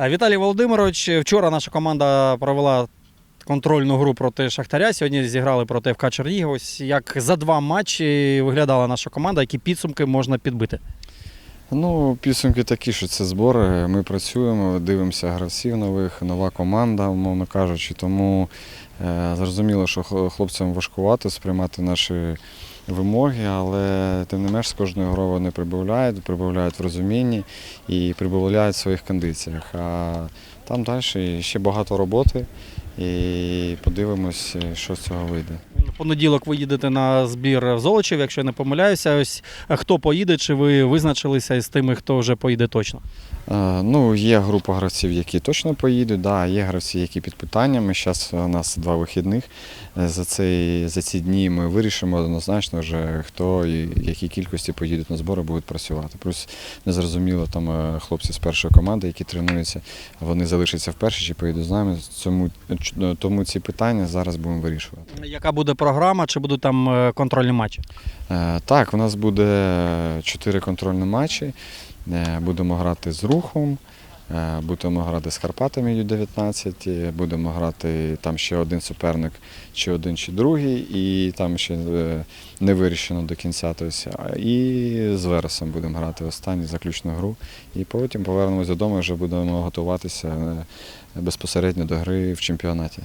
Е, Віталій Володимирович, вчора наша команда провела контрольну гру проти Шахтаря. Сьогодні зіграли проти ФК Чернігів. Ось як за два матчі виглядала наша команда, які підсумки можна підбити. Ну, підсумки такі, що це збори. Ми працюємо, дивимося гравців нових, нова команда, умовно кажучи. Тому е, зрозуміло, що хлопцям важкувато сприймати наші вимоги, але тим не менш з кожною грою вони прибавляють, прибавляють в розумінні і прибавляють в своїх кондиціях. А там далі ще багато роботи і подивимось, що з цього вийде. Понеділок ви їдете на збір в Золочів, якщо я не помиляюся. Ось е, хто поїде, чи ви визначилися із тими, хто вже поїде точно? Е, Ну, є група гравців, які точно поїдуть, да, є гравці, які під питаннями. Зараз у нас два вихідних. Е, За, цей, за ці дні ми вирішимо однозначно, вже, хто і якій кількості поїдуть на збори, будуть працювати. Плюс незрозуміло, там е, хлопці з першої команди, які тренуються, вони залишаться в першій чи поїдуть з нами. Цьому, тому ці питання зараз будемо вирішувати. Яка буде програма, чи будуть там е, контрольні матчі? Е, Так, у нас буде чотири контрольні матчі. Е, Будемо грати з рухом, будемо грати з Карпатами Ю-19, е, будемо грати там ще один суперник, чи один, чи другий, і там ще не вирішено до кінця. Тобто, і з Вересом будемо грати останню заключну гру. І потім повернемось додому, вже будемо готуватися безпосередньо до гри в чемпіонаті.